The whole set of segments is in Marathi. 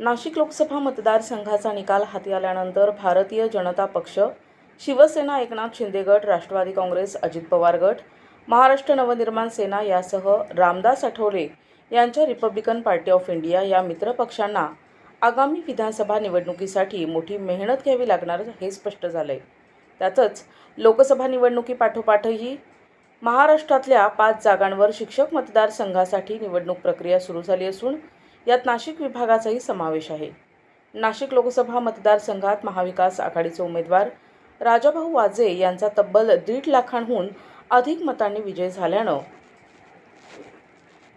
नाशिक लोकसभा मतदारसंघाचा निकाल हाती आल्यानंतर भारतीय जनता पक्ष शिवसेना एकनाथ शिंदे गट राष्ट्रवादी काँग्रेस अजित पवार गट महाराष्ट्र नवनिर्माण सेना यासह रामदास आठवले यांच्या रिपब्लिकन पार्टी ऑफ इंडिया या मित्रपक्षांना आगामी विधानसभा निवडणुकीसाठी मोठी मेहनत घ्यावी लागणार हे स्पष्ट झालंय. त्यातच लोकसभा निवडणुकीपाठोपाठही महाराष्ट्रातल्या पाच जागांवर शिक्षक मतदारसंघासाठी निवडणूक प्रक्रिया सुरू झाली असून यात नाशिक विभागाचाही समावेश आहे. नाशिक लोकसभा मतदारसंघात महाविकास आघाडीचे उमेदवार राजाभाऊ वाजे यांचा तब्बल दीड लाखांहून अधिक मतांनी विजय झाल्यानं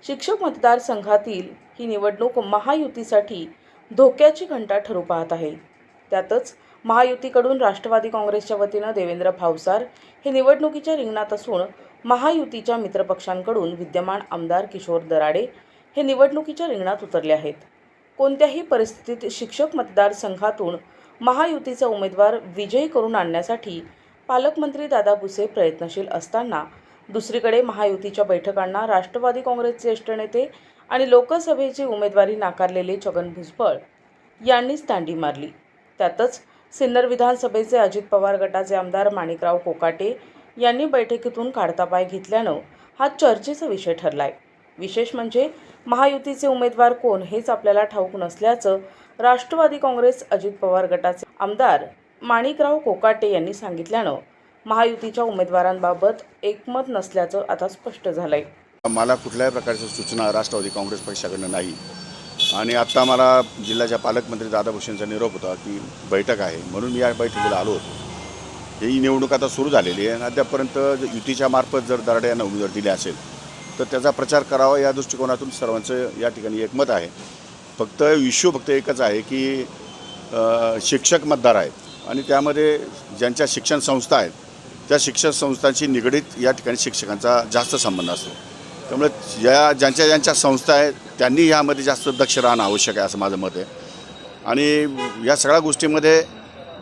शिक्षक मतदारसंघातील ही निवडणूक महायुतीसाठी धोक्याची घंटा ठरू पाहत आहे. त्यातच महायुतीकडून राष्ट्रवादी काँग्रेसच्या वतीनं देवेंद्र भावसार हे निवडणुकीच्या रिंगणात असून महायुतीच्या मित्रपक्षांकडून विद्यमान आमदार किशोर दराडे हे निवडणुकीच्या रिंगणात उतरले आहेत. कोणत्याही परिस्थितीत शिक्षक मतदारसंघातून महायुतीचा उमेदवार विजयी करून आणण्यासाठी पालकमंत्री दादा भुसे प्रयत्नशील असताना दुसरीकडे महायुतीच्या बैठकांना राष्ट्रवादी काँग्रेसचे ज्येष्ठ नेते आणि लोकसभेची उमेदवारी नाकारलेले छगन भुजबळ यांनीच दांडी मारली. त्यातच सिन्नर विधानसभेचे अजित पवार गटाचे आमदार माणिकराव कोकाटे यांनी बैठकीतून काढता पाय घेतल्यानं हा चर्चेचा विषय ठरलाय. विशेष म्हणजे महायुतीचे उमेदवार कोण हेच आपल्याला ठाऊक नसल्याचं राष्ट्रवादी काँग्रेस अजित पवार गटाचे आमदार माणिकराव कोकाटे यांनी सांगितल्यानं महायुतीच्या उमेदवारांबाबत एकमत नसल्याचं आता स्पष्ट झालंय. मला कुठल्याही प्रकारच्या सूचना राष्ट्रवादी काँग्रेस पक्षाकडनं नाही. आणि आत्ता मला जिल्ह्याच्या पालकमंत्री दादाभूषणचा निरोप होता की बैठक आहे. म्हणून मी या बैठकीला आलो होतो. ही निवडणूक आता सुरू झालेली आहे आणि अद्यापर्यंत युतीच्या मार्फत जर दराडे यांना उमेदवार दिले असेल तर त्याचा प्रचार करावा या दृष्टिकोनातून सर्वांचं या ठिकाणी एकमत आहे. फक्त इश्यू फक्त एकच आहे की शिक्षक मतदार आहेत आणि त्यामध्ये ज्यांच्या शिक्षण संस्था आहेत त्या शिक्षण संस्थांशी निगडीत या ठिकाणी शिक्षकांचा जास्त संबंध असतो. त्यामुळे ज्या ज्यांच्या ज्यांच्या संस्था आहेत त्यांनी यामध्ये जास्त दक्ष राहणं आवश्यक आहे असं माझं मत आहे. आणि या सगळ्या गोष्टीमध्ये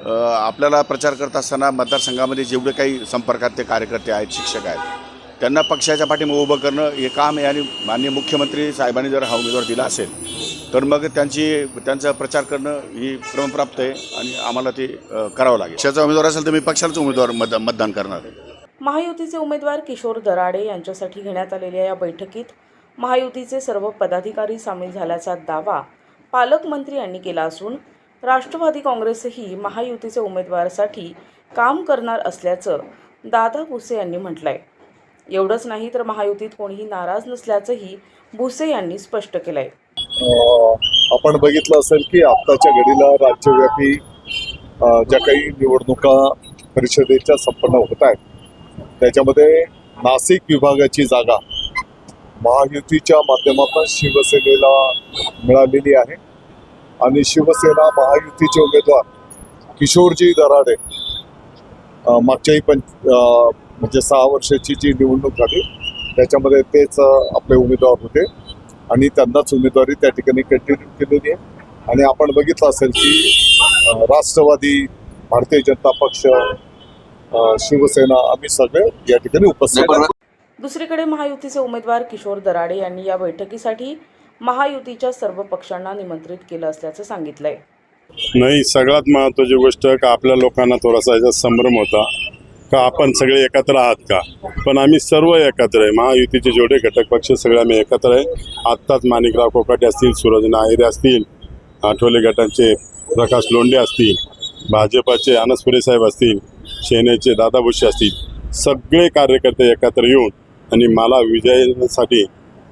आपल्याला प्रचार करत असताना मतदारसंघामध्ये जेवढे काही संपर्कात ते कार्यकर्ते आहेत शिक्षक आहेत त्यांना पक्षाच्या पाठीमागे उभं करणं हे काम आहे आणि माननीय मुख्यमंत्री साहेबांनी जर हा उमेदवार दिला असेल तर मग त्यांची त्यांचा प्रचार करणं ही क्रमप्राप्त आहे आणि आम्हाला ते करावं लागेल. पक्षाचा उमेदवार असेल तर मी पक्षालाच उमेदवार मत मतदान करणार आहे. महायुतीचे उमेदवार किशोर दराडे यांच्यासाठी घेण्यात आलेल्या या बैठकीत महायुतीचे सर्व पदाधिकारी सामील झाल्याचा दावा पालकमंत्री यांनी केला असून राष्ट्रवादी काँग्रेसही महायुतीचे उमेदवारासाठी काम करणार असल्याचं दादा भुसे यांनी म्हटलं आहे एवढंच नाही तर महायुतीत कोणीही नाराज नसल्याचंही भुसे यांनी स्पष्ट केलंय. आपण बघितलं असेल की आत्ताच्या घडीला राज्यव्यापी ज्या काही निवडणुका परिषदेच्या संपन्न होत आहेत त्याच्यामध्ये नाशिक विभागाची जागा महायुतीच्या माध्यमातून शिवसेनेला मिळालेली आहे. आणि शिवसेना महायुतीचे उमेदवार किशोरजी दराडे मागच्याही पंच म्हणजे सहा वर्षाची जी निवडणूक झाली त्याच्यामध्ये तेच आपले उमेदवार होते. आणि त्यांनाच उमेदवारी त्या ठिकाणी कंटिन्यू केलेली आहे. आणि आपण बघितलं असेल की राष्ट्रवादी भारतीय जनता पक्ष शिवसेना आम्ही सगळे या ठिकाणी उपस्थित आहोत. दुसरीकडे महायुतीचे उमेदवार किशोर दराडे यांनी या बैठकीसाठी महायुतीच्या सर्व पक्षांना निमंत्रित केलं असल्याचं सांगितलंय. नाही सगळ्यात महत्त्वाची गोष्ट का आपल्या लोकांना थोडासा याचा संभ्रम होता. का आपण सगळे एकत्र आहात का? पण आम्ही सर्व एकत्र आहे. महायुतीचे जेवढे घटक पक्ष सगळे आम्ही एकत्र आहे. आत्ताच माणिकराव कोकाटे असतील सूरज नायरे असतील आठवले गटांचे प्रकाश लोंढे असतील भाजपाचे अनसपुरे साहेब असतील सेनेचे दादा भुसे असतील सगळे कार्यकर्ते एकत्र येऊन आणि मला विजयासाठी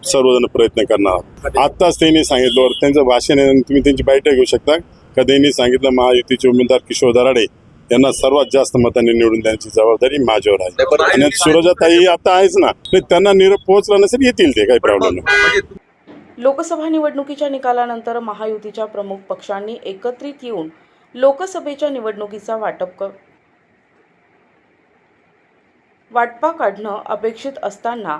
सर्वजण प्रयत्न करणार आहोत. आत्ताच त्यांनी सांगितलं त्यांचं भाषण आहे आणि तुम्ही त्यांची बैठक घेऊ शकता. का त्यांनी सांगितलं महायुतीचे उमेदवार किशोर दराडे यांना सर्वात जास्त मतांनी निवडून देण्याची जबाबदारी माझ्यावर आहे. आणि सुरजाताई आता आहेच ना. त्यांना निरोप पोहोचला नसेल येतील ते काही प्रॉब्लेम नाही. लोकसभा निवडणुकीच्या निकालानंतर महायुतीच्या प्रमुख पक्षांनी एकत्रित येऊन लोकसभेच्या निवडणुकीचा वाटप वाटपा काढणं अपेक्षित असताना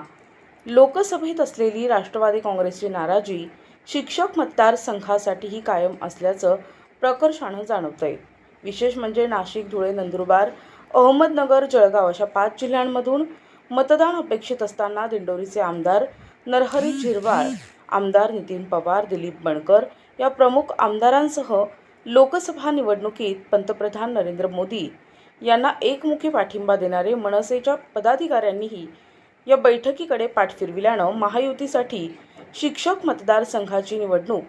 लोकसभेत असलेली राष्ट्रवादी काँग्रेसची नाराजी शिक्षक मतदारसंघासाठीही कायम असल्याचं प्रकर्षानं जाणवतंय. विशेष म्हणजे नाशिक धुळे नंदुरबार अहमदनगर जळगाव अशा पाच जिल्ह्यांमधून मतदान अपेक्षित असताना दिंडोरीचे आमदार नरहरी झिरवाळ आमदार नितीन पवार दिलीप बणकर या प्रमुख आमदारांसह लोकसभा निवडणुकीत पंतप्रधान नरेंद्र मोदी यांना एकमुखी पाठिंबा देणारे मनसेच्या पदाधिकाऱ्यांनीही या बैठकीकडे पाठ फिरविल्यानं महायुतीसाठी शिक्षक मतदारसंघाची निवडणूक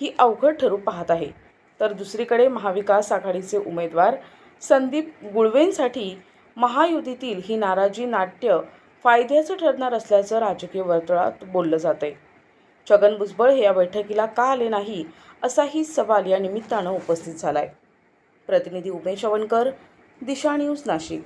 ही अवघड ठरू पाहत आहे. तर दुसरीकडे महाविकास आघाडीचे उमेदवार संदीप गुळवेंसाठी महायुतीतील ही नाराजी नाट्य फायद्याचं ठरणार असल्याचं राजकीय वर्तुळात बोललं जातंय. छगन भुजबळ हे या बैठकीला का आले नाही असाही सवाल या निमित्तानं उपस्थित झाला आहे प्रतिनिधी उमेश अवणकर दिशा न्यूज नाशिक.